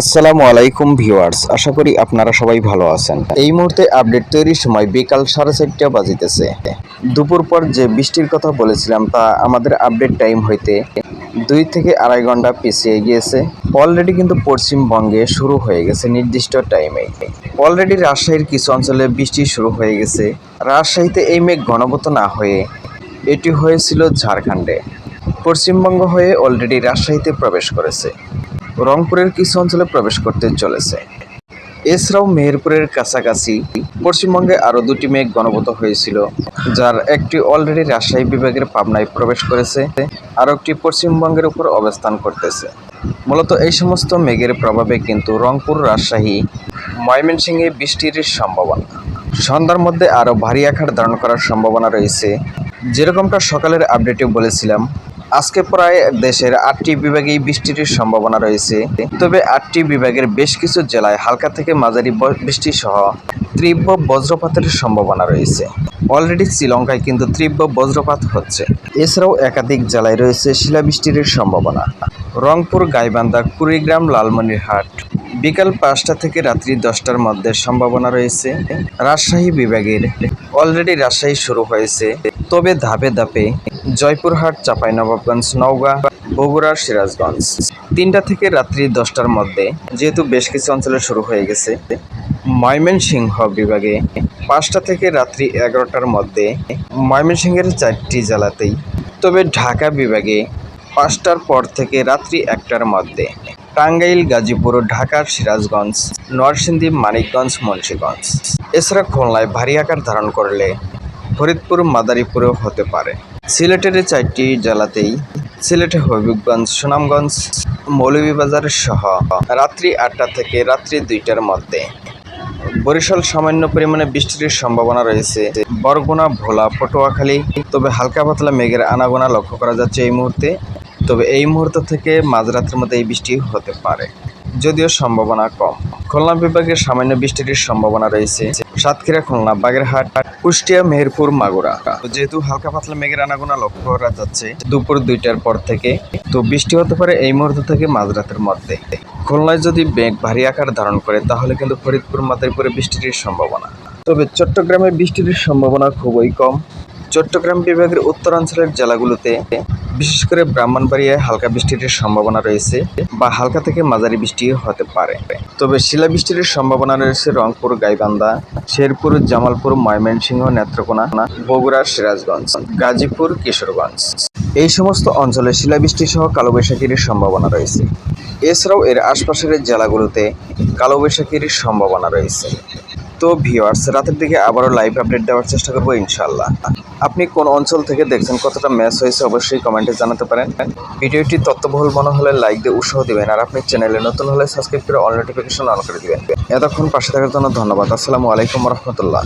আসসালামু আলাইকুম ভিউয়ার্স, আশা করি আপনারা সবাই ভালো আছেন। এই মুহূর্তে আপডেট তৈরির সময় বিকাল সাড়ে চারটা বাজিতেছে। দুপুর পর যে বৃষ্টির কথা বলেছিলাম, তা আমাদের আপডেট টাইম হইতে দুই থেকে আড়াই ঘণ্টা পিছিয়ে গিয়েছে। অলরেডি কিন্তু পশ্চিমবঙ্গে শুরু হয়ে গেছে নির্দিষ্ট টাইমে। অলরেডি রাজশাহীর কিছু অঞ্চলে বৃষ্টি শুরু হয়ে গেছে। রাজশাহীতে এই মেঘ ঘনবত না হয়ে এটি হয়েছিল ঝাড়খণ্ডে। পশ্চিমবঙ্গ হয়ে অলরেডি রাজশাহীতে প্রবেশ করেছে। রংপুরের কিছু অঞ্চলে প্রবেশ করতে চলেছে। এছাড়াও মেহেরপুরের কাছাকাছি, পশ্চিমবঙ্গে আরও দুটি মেঘ গণভূত হয়েছিল, যার একটি অলরেডি রাজশাহী বিভাগের পাবনায় প্রবেশ করেছে, আর একটি পশ্চিমবঙ্গের উপর অবস্থান করতেছে। মূলত এই সমস্ত মেঘের প্রভাবে কিন্তু রংপুর, রাজশাহী, ময়মনসিংহে বৃষ্টির সম্ভাবনা। সন্ধ্যার মধ্যে আরও ভারী আকার ধারণ করার সম্ভাবনা রয়েছে। যেরকমটা সকালের আপডেটে বলেছিলাম আজকে প্রায় দেশের আটটি বিভাগেই বৃষ্টির সম্ভাবনা রয়েছে। তবে আটটি বিভাগের বেশ কিছু জেলায় হালকা থেকে মাঝারি বৃষ্টি সহ তীব্র বজ্রপাতের সম্ভাবনা রয়েছে। অলরেডি শ্রীলঙ্কায় কিন্তু তীব্র বজ্রপাত হচ্ছে। এছাড়াও একাধিক জেলায় রয়েছে শিলাবৃষ্টির সম্ভাবনা। রংপুর, গাইবান্ধা, কুড়িগ্রাম, লালমনিরহাট। বিকাল পাঁচটা থেকে রাত্রি দশটার মধ্যে সম্ভাবনা রয়েছে। রাজশাহী বিভাগের অলরেডি রাজশাহী শুরু হয়েছে। তবে ধাপে ধাপে জয়পুরহাট, চাঁপাইনবাবগঞ্জ, নওগাঁ, বগুড়া, সিরাজগঞ্জ। তিনটা থেকে রাত্রি দশটার মধ্যে, যেহেতু বেশ কিছু অঞ্চলে শুরু হয়ে গেছে, ময়মনসিংহ বিভাগে পাঁচটা থেকে রাত্রি এগারোটার মধ্যে ময়মনসিংহের চারটি জেলাতেই। তবে ঢাকা বিভাগে পাঁচটার পর থেকে রাত্রি একটার মধ্যে, টাঙ্গাইল, গাজীপুর ঢাকার সিরাজগঞ্জ, নরসিংদী, মানিকগঞ্জ, মুন্সীগঞ্জ। এছাড়া খুলনায় ভারী আকার ধারণ করলে ফরিদপুর, মাদারীপুরেও হতে পারে। সিলেটের চারটি জেলাতেই সিলেটে হবিবগঞ্জ সুনামগঞ্জ, মৌলভীবাজার সহ রাত্রি আটটা থেকে রাত্রি দুইটার মধ্যে। বরিশাল সামান্য পরিমাণে বৃষ্টির সম্ভাবনা রয়েছে। বরগুনা, ভোলা, পটুয়াখালী, তবে হালকা পাতলা মেঘের আনাগোনা লক্ষ্য করা যাচ্ছে এই মুহূর্তে। তবে এই মুহূর্ত থেকে মাঝরাতের মধ্যে এই বৃষ্টি হতে পারে। যদিও সম্ভাবনা কম। খুলনা বিভাগে সামান্য বৃষ্টির সম্ভাবনা রয়েছে। সাতক্ষীরা, খুলনা, বাগেরহাট, কুষ্টিয়া, মেহেরপুর, মাগুরা। যেহেতু হালকা পাতলা মেঘের আনাগোনা লক্ষ্য করা যাচ্ছে, দুপুর দুইটার পর থেকে, তো বৃষ্টি হতে পারে এই মুহূর্ত থেকে মাঝরাতের মধ্যে। খুলনায় যদি মেঘ ভারী আকার ধারণ করে, তাহলে কিন্তু ফরিদপুর, মাদারীপুরে বৃষ্টির সম্ভাবনা। তবে চট্টগ্রামে বৃষ্টির সম্ভাবনা খুবই কম। চট্টগ্রাম বিভাগের উত্তরাঞ্চলের জেলাগুলোতে বিশেষ করে ব্রাহ্মণবাড়িয়ায় হালকা বৃষ্টির সম্ভাবনা রয়েছে বা হালকা থেকে মাঝারি বৃষ্টি হতে পারে। তবে শিলাবৃষ্টির সম্ভাবনা রয়েছে রংপুর, গাইবান্ধা, শেরপুর, জামালপুর, ময়মনসিংহ, নেত্রকোনা, বগুড়া, সিরাজগঞ্জ, গাজীপুর, কিশোরগঞ্জ। এই সমস্ত অঞ্চলে শিলাবৃষ্টি সহ কালবৈশাখীর সম্ভাবনা রয়েছে। এছাড়াও এর আশপাশের জেলাগুলোতে কালবৈশাখীর সম্ভাবনা রয়েছে। তো ভিওয়ার্স রাতের দিকে আবারও লাইভ আপডেট দেওয়ার চেষ্টা করব ইনশাল্লাহ আপনি কোন অঞ্চল থেকে দেখছেন, কতটা ম্যাচ হয়েছে অবশ্যই কমেন্টে জানাতে পারেন। ভিডিওটি তত্ত্ববহুল মনে হলে লাইক দিয়ে উৎসাহ দেবেন, আর আপনি চ্যানেলে নতুন হলে সাবস্ক্রাইব করে অল নোটিফিকেশন অন করে দেবেন। এতক্ষণ পাশে থাকার জন্য ধন্যবাদ। আসসালামু আলাইকুম রহমতুল্লাহ।